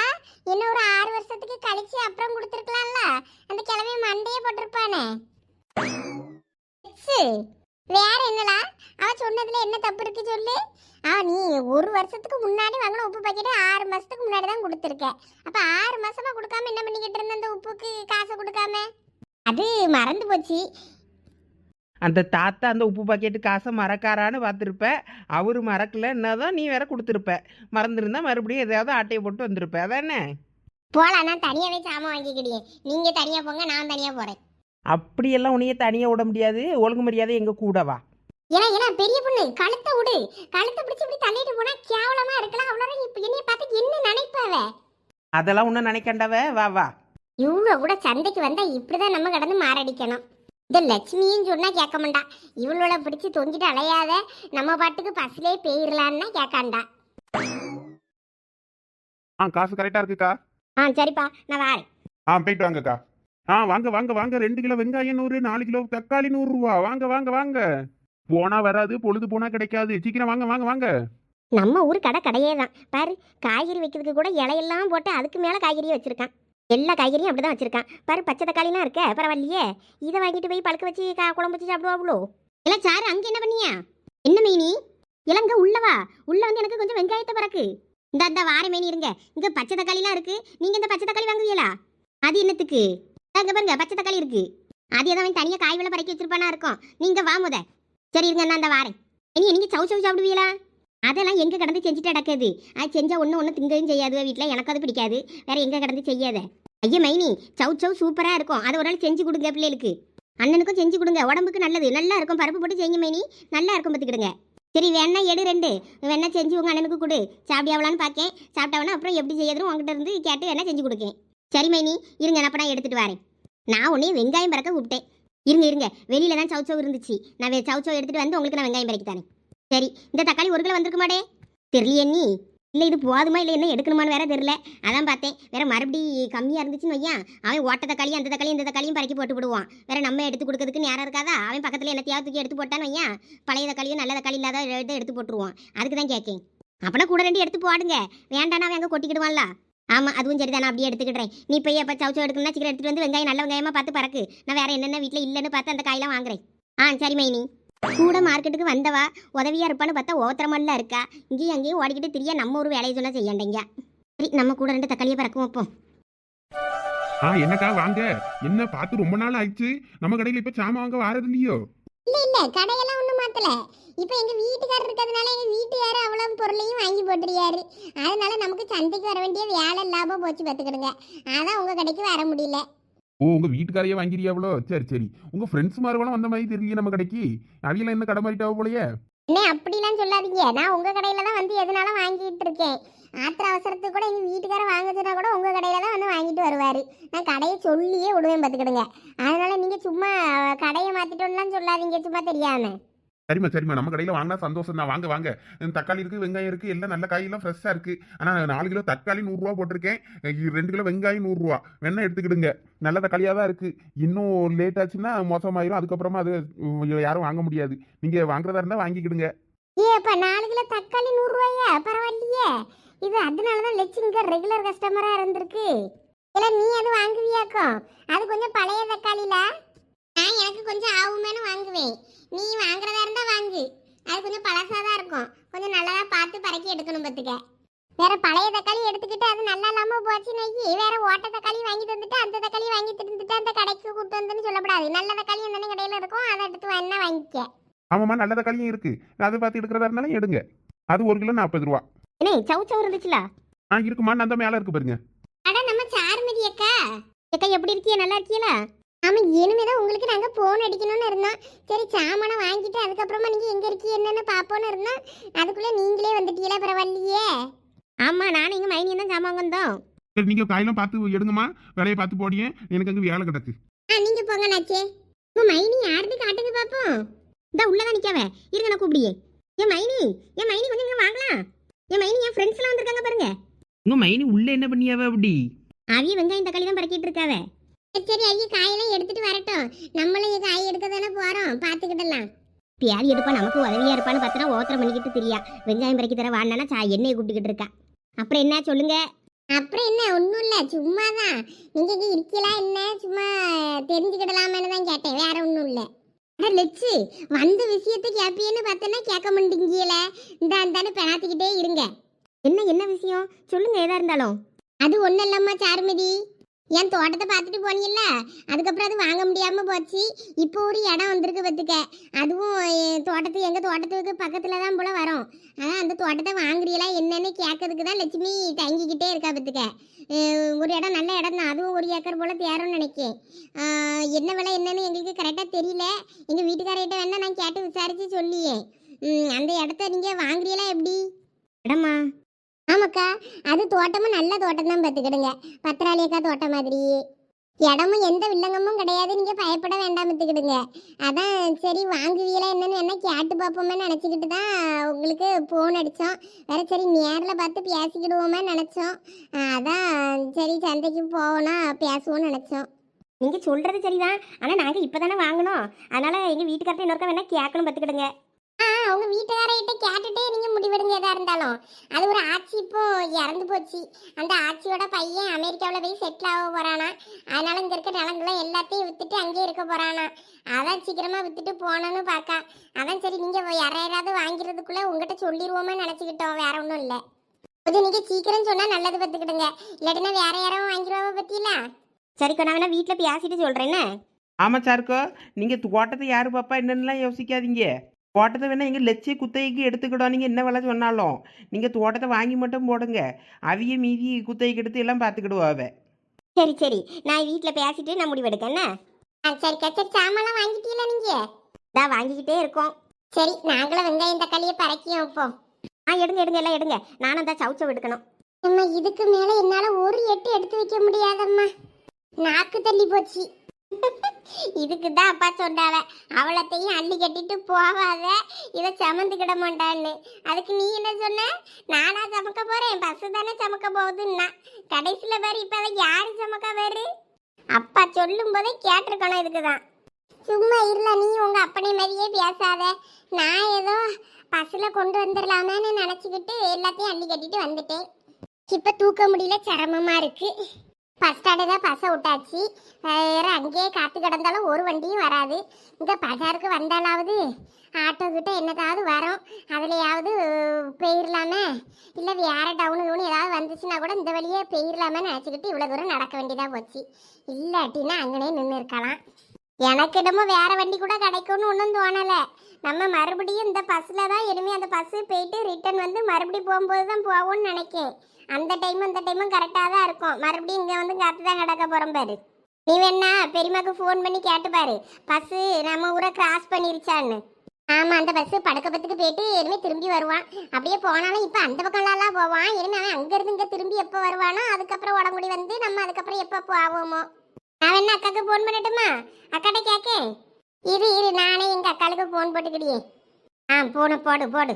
இன்னும் ஒரு ஆறு வருஷத்துக்கு கழிச்சு அப்புறம் கொடுத்துருக்கலாம்ல? அந்த கிழமைய மண்டையே போட்டிருப்பானே. ச்சு, வேற என்னடா? அவ சொன்னதுல என்ன தப்பு இருக்கு சொல்லு. ஆ நீ ஒரு வருஷத்துக்கு முன்னாடி வாங்கின உப்பு பாக்கெட்டு ஆறு மாசத்துக்கு முன்னாடி தான் கொடுத்துருக்க. அப்ப ஆறு மாசமா கொடுக்காம என்ன பண்ணிக்கிட்டு இருந்த அந்த உப்புக்கு காசை கொடுக்காம? அது மறந்து போச்சு. அந்த தாத்தா அந்த உப்பு பாக்கெட்டு காசை மறக்காரான்னு பார்த்துருப்ப. அவரு மறக்கலன்னா தான் நீ வேற கொடுத்துருப்ப. மறந்துருந்தா மறுபடியும் எதையாவது ஆட்டையை போட்டு வந்திருப்ப. அதானே? போலாம் நான் தனியாவே சாமான் வாங்கிக்கிடியே நீங்க தனியா போங்க நான் தனியா போறேன். அப்படியெல்லாம் உன்னைய தனியாக விட முடியாது. ஒழுங்கு மரியாதை எங்கள் கூட வா. ஏன்னா ஏன்னா பெரிய பொண்ணு கழுத்தை விடு. கழுத்தை பிடிச்சி இப்படி தள்ளிட்டு போனா கேவலமா இருக்கலாம். அவ்வளோ இப்ப என்னைய பார்த்து என்ன நினைப்பாவ? அதெல்லாம் ஒன்றும் நினைக்கண்டவ? வா வா. இவ்வளோ கூட சந்தைக்கு வந்தா இப்படிதான் நம்ம கடந்து மாரடிக்கணும். இந்த லட்சுமியும் சொன்னா கேட்க மாட்டா. இவளோட பிடிச்சி தொங்கிட்டு அலையாத நம்ம பாட்டுக்கு பஸ்லயே போயிடலான்னா கேட்காண்டா. ஆ காசு கரெக்டா இருக்குக்கா. ஆ சரிப்பா நான் வாரேன். ஆ போயிட்டு வாங்கக்கா. ஆ வாங்க வாங்க வாங்க. ரெண்டு கிலோ வெங்காயம் நூறு நாலு கிலோ தக்காளி நூறு ரூபா வாங்க வாங்க வாங்க. போனா வராது பொழுது போனா கிடைக்காது. சீக்கிரம் வாங்க வாங்க வாங்க. நம்ம ஊர் கடை கடையே தான் பாரு காய்கறி வைக்கிறதுக்கு கூட இலையெல்லாம் போட்டு அதுக்கு மேலே காய்கறியை வச்சிருக்கான். எல்லா காய்கறியும் அப்படி தான் வச்சிருக்கான். பாரு பச்சை தக்காளிலாம் இருக்க பரவாயில்லையே. இதை வாங்கிட்டு போய் பழுக்க வச்சு கா குழம்பு வச்சு சாப்பிடுவாங்களோ இல்லை சாரு அங்கே என்ன பண்ணியா? என்ன மீனி? இளங்க உள்ளவா உள்ள வந்து எனக்கு கொஞ்சம் வெங்காயத்தை பறக்கு. இந்த அந்த வார மீன் இருங்க. இங்கே பச்சை தக்காளிலாம் இருக்கு. நீங்கள் இந்த பச்சை தக்காளி வாங்குவீங்களா? அது என்னத்துக்கு? அங்க பாருங்க பச்சை தக்காளி இருக்கு. அது ஏதோ அவன் தனியாக காய் விலை பறக்கி வச்சிருப்பானா இருக்கும். நீங்க வா முத. சரி இருங்க நான் அந்த வாரேன். இனி நீங்க சவு சவு சாப்பிடுவீங்களா? அதெல்லாம் எங்கே கடந்து செஞ்சுட்டு அடக்குது அது செஞ்சால் ஒன்று ஒன்று திங்கவும் செய்யாது வீட்டில் எனக்கு அது பிடிக்காது. வேற எங்கே கடந்து செய்யாத. ஐயா மைனி சவு சவு சூப்பராக இருக்கும். அதை ஒரு நாள் செஞ்சு கொடுங்க பிள்ளைகளுக்கு. அண்ணனுக்கும் செஞ்சு கொடுங்க. உடம்புக்கு நல்லது. நல்லா இருக்கும். பருப்பு போட்டு செய்யுங்க மைனி. நல்லா இருக்கும் பார்த்துக்கிடுங்க. சரி வேணா எடு ரெண்டு. வேணா செஞ்சு உங்கள் அண்ணனுக்கு கொடு. சாப்பிடியாவலான்னு பார்க்கேன் சாப்பிட்டாவனா அப்புறம் எப்படி செய்யறதுன்னு உங்ககிட்ட இருந்து கேட்டு வேணா செஞ்சு கொடுக்கேன். சரி மைனி. இருங்க நான் அப்போ நான் எடுத்துட்டு வரேன். நான் உடனே வெங்காயம் பறக்க கூப்பிட்டேன். இருங்க இருங்க. வெளியில தான் சவுச்சோ சவு இருந்துச்சு. நான் சவுச்சோ எடுத்துட்டு எடுத்துகிட்டு வந்து உங்களுக்கு நான் வெங்காயம் பறக்கி தரேன். சரி இந்த தக்காளி ஒரு கிலோ வந்திருக்குமாடே தெரியலையே நீ. இல்லை இது போதுமா இல்லை என்ன எடுக்கணுமான்னு வேற தெரியல. அதான் பார்த்தேன். வேற மறுபடி கம்மியாக இருந்துச்சுன்னு வையான். அவன் ஓட்ட தக்காளி அந்த தக்காளி இந்த தக்காளியும் பறக்கி போட்டு விடுவான். வேற நம்ம எடுத்து கொடுக்கறதுக்கு நேரம் இருக்காதா? அவன் பக்கத்தில் என்னத்தையாவது தூக்கி எடுத்து போட்டான்னு வையான். பழைய தக்காளியும் நல்ல தக்காளி இல்லாத எடுத்து போட்டுருவான். அதுக்கு தான் கேட்கேன் அப்படின்னா கூட ரெண்டு எடுத்து போடுங்க. வேண்டானா அவன் அங்கே கொட்டிக்கிடுவான்ல. ஆமாம் அதுவும் சரி நான் அப்படியே எடுத்துக்கிட்டேன் நீ போய் அப்போ சவுச்சோ எடுக்கணும்னா சீக்கிரம் எடுத்துட்டு வந்து வெங்காயம் நல்ல வெங்காயமாக பார்த்து பறக்கு. நான் வேற என்னென்ன வீட்டில் இல்லைன்னு பார்த்து அந்த காயெல்லாம் வாங்குறேன். ஆ சரி மைனி. கூட மார்க்கெட்டுக்கு வந்தவா உதவியா இருப்பான்னு பார்த்தா ஓத்திரமல்ல இருக்கா. இங்கேயும் அங்கேயும் ஓடிக்கிட்டு திரிய நம்ம ஒரு வேலையை சொன்னா செய்யண்டீங்க சரி நம்ம கூட ரெண்டு தக்காளியை பறக்கும் வைப்போம் ஆ என்னக்கா வாங்க. என்ன பார்த்து ரொம்ப நாள் ஆயிடுச்சு. நம்ம கடையில இப்ப சாமான் வாங்க வாரது இல்லையோ இல்ல இல்ல. கடையெல்லாம் மாத்தல இப்போ எங்க வீட்டுக்காரர் இருக்கிறதுனால எங்க வீட்டுக்காரர் அவ்வளவு பொருளையும் வாங்கி போட்டுருக்காரு. அதனால நமக்கு சந்தைக்கு வர வேண்டிய வேலை இல்லாம போச்சு பார்த்துக்கிடுங்க. அதான் உங்க கடைக்கு வர முடியல. ஓ உங்க வீட்டுக்காரையே வாங்கிறியாவளோ சரி சரி. உங்க ஃப்ரெண்ட்ஸ் மார்களும் வந்த மாதிரி தெரியல நம்ம கடைக்கு. அவியெல்லாம் என்ன கடை மாறிட்டாவோ போலயே. என்ன அப்படிலாம் சொல்லாதீங்க. நான் உங்க கடையில தான் வந்து எதுனாலும் வாங்கிட்டு இருக்கேன். ஆத்திர அவசரத்துக்கு கூட எங்க வீட்டுக்காரர் வாங்க சொன்னா கூட உங்க கடையில தான் வந்து வாங்கிட்டு வருவாரு. நான் கடையை சொல்லியே விடுவேன் பார்த்துக்கிடுங்க. அதனால நீங்க சும்மா கடையை மாத்திட்டோம்லாம் சொல்லாதீங்க. சும்மா தெரியாம. சரிம்மா சரிம்மா. நம்ம கடையில் வாங்கினா சந்தோஷம் தான் வாங்க. வாங்க தக்காளி இருக்குது வெங்காயம் இருக்குது எல்லாம் நல்ல காயெல்லாம் ஃப்ரெஷ்ஷாக இருக்குது ஆனால் நாலு கிலோ தக்காளி நூறுரூவா போட்டிருக்கேன். ரெண்டு கிலோ வெங்காயம் நூறுரூவா. வேணால் எடுத்துக்கிடுங்க. நல்ல தக்காளியாக தான் இருக்குது இன்னும் லேட் ஆச்சுன்னா மோசமாயிரும். அதுக்கப்புறமா அது யாரும் வாங்க முடியாது. நீங்கள் வாங்குறதா இருந்தால் வாங்கிக்கிடுங்க. ஏப்பா நாலு கிலோ தக்காளி நூறுரூவாயா? பரவாயில்லையே. இது அதனால தான் லட்சுமிங்க ரெகுலர் கஸ்டமராக இருந்திருக்கு. இல்லை நீ அது வாங்குவியாக்கும் அது கொஞ்சம் பழைய தக்காளில? நான் எனக்கு கொஞ்சம் ஆகுமேனு வாங்குவேன். நீ வாங்குறதா இருந்தா வாங்கு. அது கொஞ்சம் பழசாக தான் இருக்கும். கொஞ்சம் நல்லதா பார்த்து பறக்கி எடுக்கணும் பார்த்துக்க வேற பழைய தக்காளி எடுத்துக்கிட்டு அது நல்லா இல்லாம போச்சுன்னு வைக்கி வேற ஓட்ட தக்காளி வாங்கி தந்துட்டு அந்த தக்காளி வாங்கி தந்துட்டு அந்த கடைக்கு கூட்டு வந்துன்னு சொல்லக்கூடாது நல்ல தக்காளி அந்த கடையில் இருக்கும். அதை எடுத்து வேணா வாங்கிக்க. ஆமாம்மா நல்ல தக்காளியும் இருக்கு. அதை பார்த்து எடுக்கிறதா இருந்தாலும் எடுங்க. அது ஒரு கிலோ நாற்பது ரூபா. என்ன சவு சவு இருந்துச்சுல? ஆ இருக்குமா அந்த மேல இருக்கு பாருங்க. அட நம்ம சாருமதி அக்கா. அக்கா எப்படி இருக்கிய? நல்லா இருக்கீங்களா ஆமா இனிமேதான் உங்களுக்கு நாங்க போன் அடிக்கணும்னு இருந்தோம். சரி சாமானை வாங்கிட்டு அதுக்கப்புறமா நீங்க எங்க இருக்கீங்க என்னன்னு பாப்போம்னு இருந்தோம். அதுக்குள்ள நீங்களே வந்துட்டீங்களா பரவாயில்லையே. ஆமா நானும் இங்க மைனியும் தான் சாமான் வந்தோம் சரி நீங்க காயெல்லாம் பார்த்து எடுங்கம்மா. வேலையை பார்த்து போடியே. எனக்கு அங்கே வேலை கிடக்கு. ஆ நீங்க போங்க நாச்சே உங்க மைனி யாருன்னு காட்டுங்க பாப்போம். இந்த உள்ளதான் நிக்காவ. இருங்க நான் கூப்பிடியே. ஏன் மைனி? ஏன் மைனி கொஞ்சம் இங்க வாங்கலாம்? ஏன் மைனி என் ஃப்ரெண்ட்ஸ் எல்லாம் வந்திருக்காங்க பாருங்க. உங்கள் மைனி உள்ளே என்ன பண்ணியாவ அப்படி? அவிய வெங்காயம் தக்காளி தான் பறக்கிட்டு இருக்காவ. சரி அவிய காயெல்லாம் எடுத்துட்டு வரட்டும். நம்மளும் இங்க காய் எடுக்க தானே போறோம். பாத்துக்கிடலாம் பியாரி எடுப்பா நமக்கு உதவியா இருப்பான்னு பார்த்தா ஓத்திரம் பண்ணிக்கிட்டு தெரியா. வெங்காயம் பறக்கி தர வாடினா சா எண்ணெயை கூப்பிட்டுக்கிட்டு இருக்கா. அப்புறம் என்ன சொல்லுங்க. அப்புறம் என்ன ஒன்றும் இல்லை சும்மா தான் நீங்க இங்க இருக்கீங்களா என்ன? சும்மா தெரிஞ்சுக்கிடலாமேன்னு தான் கேட்டேன் வேற ஒன்றும் இல்லை. அட லெச்சு வந்த விஷயத்தை கேப்பியன்னு பார்த்தேன்னா கேட்க மாட்டேங்கல இந்த அந்தானு பெணாத்திக்கிட்டே இருங்க. என்ன என்ன விஷயம்? சொல்லுங்க எதா இருந்தாலும். அது ஒன்றும் இல்லம்மா சாருமதி. என் தோட்டத்தை பார்த்துட்டு போனீங்கல்ல அதுக்கப்புறம் அது வாங்க முடியாம போச்சு. இப்போ ஒரு இடம் வந்திருக்கு பத்துக்க அதுவும் என் தோட்டத்து எங்க தோட்டத்துக்கு பக்கத்துல தான் போல வரும். அதான் அந்த தோட்டத்தை வாங்குறீங்களா என்னன்னு கேட்கறதுக்கு தான் லட்சுமி தங்கிக்கிட்டே இருக்கா பத்துக்க ஒரு இடம் நல்ல இடம் தான். அதுவும் ஒரு ஏக்கர் போல தேரும்னு நினைக்கேன். என்ன விலை என்னன்னு எங்களுக்கு கரெக்டாக தெரியல. எங்கள் வீட்டுக்காரர்கிட்ட வேணா நான் கேட்டு விசாரிச்சு சொல்லியே. அந்த இடத்த நீங்கள் வாங்குறீங்களா எப்படி? இடமா? ஆமாக்கா. அது தோட்டமும் நல்ல தோட்டம் தான் பார்த்துக்கிடுங்க பத்திராளியக்கா தோட்டம் மாதிரி. இடமும் எந்த வில்லங்கமும் கிடையாது. நீங்கள் பயப்பட வேண்டாம் பார்த்துக்கிடுங்க அதான் சரி வாங்குவீங்களா என்னன்னு என்ன கேட்டு பார்ப்போமே நினச்சிக்கிட்டு தான் உங்களுக்கு ஃபோன் அடித்தோம் வேற சரி நேரில் பார்த்து பேசிக்கிடுவோமே நினச்சோம். அதான் சரி சந்தைக்கு போகணும் பேசுவோம்னு நினச்சோம். நீங்கள் சொல்கிறது சரிதான். ஆனால் நாங்கள் இப்போ தானே வாங்கினோம் அதனால் எங்கள் வீட்டுக்காரட்ட இன்னொருக்கா வேணால் கேட்கணும் பார்த்துக்கிடுங்க ஆ அவங்க வீட்டுக்காரர்கிட்ட கேட்டுட்டே நீங்க முடிவெடுங்க எதா இருந்தாலும். அது ஒரு ஆட்சி இப்போ இறந்து போச்சு. அந்த ஆட்சியோட பையன் அமெரிக்காவில் போய் செட்டில் ஆக போறானா. அதனால இங்க இருக்க நிலங்களை எல்லாத்தையும் வித்துட்டு அங்கேயே இருக்க போறானா. அதான் சீக்கிரமா வித்துட்டு போனோன்னு பார்க்கா அதான் சரி நீங்க யார யாராவது வாங்கிறதுக்குள்ள உங்ககிட்ட சொல்லிடுவோமே நினைச்சுக்கிட்டோம். வேற ஒன்றும் இல்லை. கொஞ்சம் நீங்க சீக்கிரம் சொன்னா நல்லது பார்த்துக்கிடுங்க. இல்லாட்டினா வேற யாரும் வாங்கிடுவாங்க பத்தியில? சரிக்கா நான் வேணா பேசிட்டு சொல்றேன்னு ஆமாம் சார்க்கோ. நீங்கள் தோட்டத்தை யார் பாப்பா? என்னன்னுலாம் யோசிக்காதீங்க. தோட்டத்தை வேணால் எங்கள் லட்சிய குத்தகைக்கு எடுத்துக்கிட்டோம் நீங்கள் என்ன விலை சொன்னாலும். நீங்கள் தோட்டத்தை வாங்கி மட்டும் போடுங்க. அவிய மீதி குத்தகைக்கு எடுத்து எல்லாம் பார்த்துக்கிடுவாவ சரி சரி. நான் வீட்டுல பேசிட்டு நான் முடிவெடுக்கேன் ஆ சரி சரி சாமான்லாம் வாங்கிட்டீங்களா நீங்க? தான் வாங்கிக்கிட்டே இருக்கோம். சரி நாங்களும் வெங்காயம் தக்காளியை பறக்கியும் வைப்போம் ஆ எடுங்க எடுங்க எல்லாம் எடுங்க. நானும் தான் சவுச்சவ் எடுக்கணும் அம்மா இதுக்கு மேல என்னால ஒரு எட்டு எடுத்து வைக்க முடியாதம்மா. நாக்கு தள்ளி போச்சு. இதுக்கு தான் அப்பா சொன்னாவ. அவளத்தையும் அள்ளி கட்டிட்டு போவாத இதை சமந்துக்கிட மாட்டான்னு. அதுக்கு நீ என்ன சொன்ன? நானா சமக்க போறேன். பஸ் தானே சமக்க போகுதுன்னா. கடைசியில பேர் இப்ப அதை யாரு சமக்க பாரு அப்பா சொல்லும் போதே கேட்டிருக்கணும் இதுக்கு தான். சும்மா இல்ல நீ உங்க அப்பனை மாதிரியே பேசாத. நான் ஏதோ பஸ்ஸில் கொண்டு வந்துடலாமான்னு நினச்சிக்கிட்டு எல்லாத்தையும் அள்ளி கட்டிட்டு வந்துட்டேன். இப்போ தூக்க முடியல சிரமமா இருக்கு. பஸ் ஸ்டாண்டு தான் பஸ்ஸை விட்டாச்சு. வேறு அங்கேயே காத்து கிடந்தாலும் ஒரு வண்டியும் வராது. இந்த பஜாருக்கு வந்தாலாவது ஆட்டோ கிட்ட என்னதாவது வரும். அதுலையாவது போயிடலாமே இல்லை வேறு டவுனு டவுனு ஏதாவது வந்துச்சுன்னா கூட இந்த வழியே போயிடலாமே நினச்சிக்கிட்டு இவ்வளோ தூரம் நடக்க வேண்டியதாக போச்சு. இல்லாட்டினா அங்கனே நின்று இருக்கலாம். எனக்கு என்னமோ வேறு வண்டி கூட கிடைக்கும்னு ஒன்றும் தோணலை. நம்ம மறுபடியும் இந்த பஸ்ஸில் தான் இனிமேல் அந்த பஸ்ஸு போயிட்டு ரிட்டர்ன் வந்து மறுபடியும் போகும்போது தான் போவோம்னு நினைக்கேன். அந்த டைமும் இந்த டைமும் கரெக்டாக தான் இருக்கும். மறுபடியும் இங்கே வந்து காத்து தான் நடக்க போகிறோம் பாரு. நீ வேணா பெரியமாக்கு ஃபோன் பண்ணி கேட்டு பாரு. பஸ்ஸு நம்ம ஊரை கிராஸ் பண்ணிருச்சான்னு. ஆமாம் அந்த பஸ்ஸு படுக்க பத்துக்கு போயிட்டு இனிமேல் திரும்பி வருவான். அப்படியே போனாலும் இப்போ அந்த பக்கம்லாம் போவான். இனிமேல் அவன் அங்கேருந்து இங்கே திரும்பி எப்போ வருவானோ அதுக்கப்புறம் உடம்புடி வந்து நம்ம அதுக்கப்புறம் எப்போ போவோமோ. நான் வேணா அக்காவுக்கு ஃபோன் பண்ணட்டுமா? அக்காட்ட கேட்கேன் இரு இரு நானே எங்கள் அக்காளுக்கு ஃபோன் போட்டுக்கிடியே. ஆ போன போடு போடு.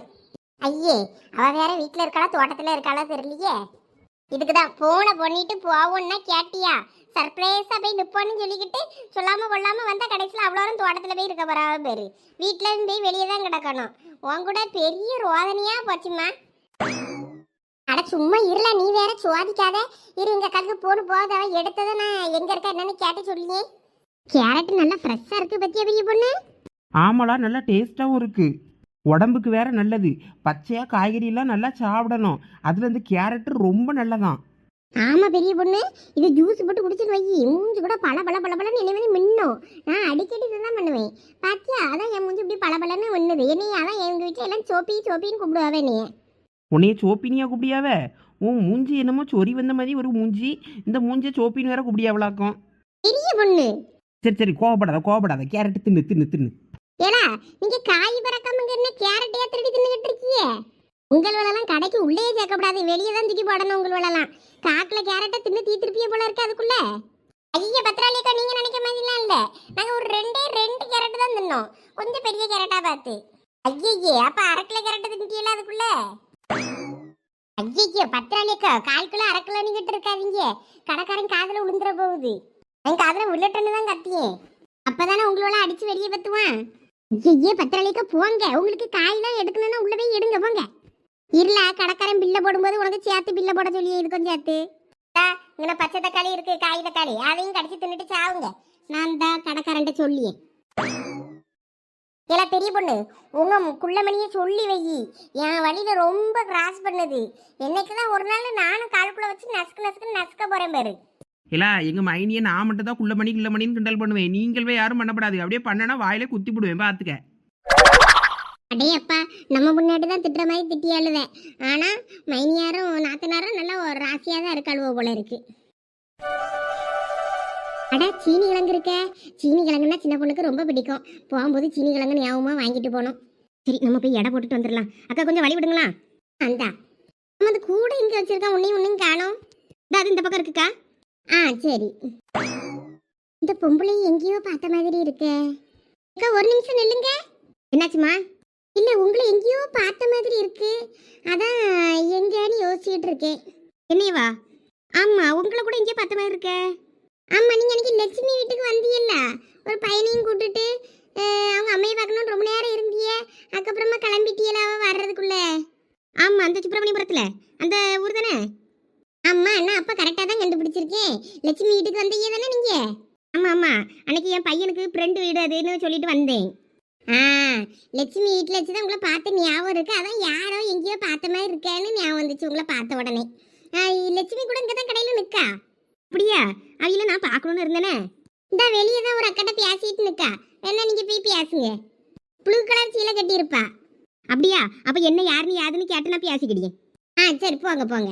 ஐயே அவ வேற வீட்ல இருக்காளா தோட்டத்துல இருக்காளா தெரியலையே. இதுக்கு தான் பொண்ணிட்டு பண்ணிட்டு போவோம்னா கேட்டியா? சர்ப்ரைஸா போய் நிப்போன்னு சொல்லிக்கிட்டு சொல்லாம கொள்ளாம வந்தா கடைசியில் அவ்வளோ தோட்டத்துல போய் இருக்க போறாவ பேரு. வீட்டுல இருந்து போய் வெளியே தான் கிடக்கணும். உன் கூட பெரிய ரோதனையா போச்சுமா அட சும்மா இருல நீ வேற சுவாதிக்காத. இரு எங்க அக்காளுக்கு போன போதவ எடுத்ததை நான் எங்க இருக்க என்னன்னு கேட்டு சொல்லியே. கேரட் நல்லா ஃப்ரெஷ்ஷாக இருக்கு பத்தியா பெரிய பொண்ணு? ஆமாடா நல்லா டேஸ்ட்டாகவும் இருக்குது உடம்புக்கு வேற நல்லது. பச்சையாக காய்கறியெல்லாம் நல்லா சாப்பிடணும். அதில் இந்த கேரட்டு ரொம்ப நல்லதான். ஆமா பெரிய பொண்ணு. இது ஜூஸ் போட்டு குடிச்சிட்டு வை. மூஞ்சி கூட பல பல பல பலன்னு என்ன மின்னும். நான் அடிக்கடி இதுதான் பண்ணுவேன். பாத்தியா? அதான் என் மூஞ்சி இப்படி பல பலன்னு மின்னுது. என்னைய அதான் எங்க வீட்டுல எல்லாம் சோப்பி சோப்பின்னு கூப்பிடுவாவே நீ உன்னைய சோப்பினியா கூப்பிடியாவ? உன் மூஞ்சி என்னமோ சொறி வந்த மாதிரி ஒரு மூஞ்சி. இந்த மூஞ்சியை சோப்பின்னு வேற கூப்பிடியாவளாக்கும். பெரிய பொண்ணு. சரி சரி கோவப்படாத கோவப்படாத. கேரட்டு தின்னு தின்னு தின்னு. ஏலா நீங்க காய் கேரட்டையா திருடி தின்னுகிட்டு இருக்கியே? உங்களோடலாம் கடைக்கு உள்ளே சேர்க்கப்படாது. வெளியே தான் தூக்கி போடணும் உங்களோடலாம் காக்கில் கேரட்டை தின்னு தீத்திருப்பிய போல இருக்கு அதுக்குள்ள. ஐயா பத்திராளியக்கா நீங்க நினைக்க மாதிரிலாம் இல்ல. நாங்க ஒரு ரெண்டே ரெண்டு கேரட் தான் தின்னோம். கொஞ்சம் பெரிய கேரட்டா பார்த்து. ஐயே அப்ப அரை கிலோ கேரட் தின்ட்டியல அதுக்குள்ள? ஐயோ பத்திராளியக்கா கால் கிலோ அரை கிலோ நீங்கிட்டு இருக்காதீங்க. கடைக்காரன் காதுல விழுந்துற போகுது. என் காதுல விழட்டன்னு தான் கத்தியே. அப்பதானே உங்களோட அடிச்சு வெளியே பத்துவான்? ஐயே பத்திராளிக்கா போங்க. உங்களுக்கு காயெல்லாம் எடுக்கணும்னா உள்ள போய் எடுங்க போங்க. இல்ல கடைக்காரன் பில்ல போடும்போது உனக்கு சேர்த்து பில்ல போட சொல்லி இது கொஞ்சம் சேர்த்து இங்கே பச்சை தக்காளி இருக்கு காய் தக்காளி. அதையும் கடிச்சு தின்னுட்டு சாவுங்க. நான் தான் கடைக்காரன்ட்ட சொல்லியே. ஏல பெரிய பொண்ணு உங்க குள்ளமணியை சொல்லி வை. என் வழியில ரொம்ப கிராஸ் பண்ணுது. என்னைக்கு தான் ஒரு நாள் நானும் காலுக்குள்ள வச்சு நசுக்கு நசுக்கு நசுக்க போறேன் பாரு. இல்லை எங்க மைனியை நான் மட்டும் தான் குள்ள மணி குள்ள மணின்னு கிண்டல் பண்ணுவேன். நீங்களே யாரும் பண்ணப்படாது அப்படியே பண்ணனா வாயில குத்தி போடுவேன் பார்த்துக்க அடே அப்பா நம்ம முன்னாடி தான் திட்டுற மாதிரி திட்டி அழுவேன் ஆனா மைனியாரும் நாத்தனாரும் நல்லா ஒரு ராசியா தான் அழுவ போல இருக்கு. அட சீனி கிழங்கு இருக்க. சீனி கிழங்குன்னா சின்ன பொண்ணுக்கு ரொம்ப பிடிக்கும். போகும்போது சீனி கிழங்கு ஞாபகமா வாங்கிட்டு போனோம் சரி நம்ம போய் எடை போட்டுட்டு வந்துடலாம். அக்கா கொஞ்சம் வழி விடுங்களா? அந்தா. நம்ம அது கூட இங்கே வச்சிருக்கோம் உன்னையும் உன்னையும் காணும். அது இந்த பக்கம் இருக்குக்கா. ஆ சரி. இந்த பொம்பளை எங்கேயோ பார்த்த மாதிரி இருக்கே. அக்கா ஒரு நிமிஷம் நில்லுங்க. என்னாச்சுமா இல்ல உங்களை எங்கேயோ பார்த்த மாதிரி இருக்கு. அதான் எங்கேன்னு யோசிச்சுட்டு இருக்கேன் என்னையவா ஆமா உங்களை கூட எங்கேயோ பார்த்த மாதிரி இருக்கே. ஆமா நீங்க அன்னைக்கு லட்சுமி வீட்டுக்கு வந்தீங்கல்ல ஒரு பையனையும் கூட்டுட்டு அவங்க அம்மையை பார்க்கணும்னு ரொம்ப நேரம் இருந்தியே. அதுக்கப்புறமா கிளம்பிட்டீங்களா அவ வர்றதுக்குள்ள? ஆமா அந்த சுப்பிரமணியபுரத்துல. அந்த ஊர் தானே? அம்மா நான் அப்பா கரெக்டாக தான் கண்டுபிடிச்சிருக்கேன் லட்சுமி வீட்டுக்கு வந்தீங்க தானே நீங்கள் ஆமாம் ஆமாம் அன்னைக்கு என் பையனுக்கு ஃப்ரெண்டு வீடு அதுன்னு சொல்லிட்டு வந்தேன். ஆ லட்சுமி வீட்டில் வச்சு தான் உங்களை பார்த்து ஞாபகம் இருக்கு. அதான் யாரோ எங்கேயோ பார்த்த மாதிரி இருக்கேன்னு ஞாபகம் வந்துச்சு உங்களை பார்த்த உடனே. லட்சுமி கூட இங்கே தான் கடையில் நிற்கா அப்படியா? அவையில நான் பார்க்கணும்னு இருந்தேனே. இந்த வெளியே தான் ஒரு அக்கட்ட பேசிட்டு நிற்கா வேணா நீங்கள் போய் பேசுங்க. ப்ளூ கலர் சீலை கட்டியிருப்பா. அப்படியா? அப்போ என்ன யாருன்னு யாருன்னு கேட்டு நான் பேசிக்கிடியே ஆ சரி போங்க போங்க.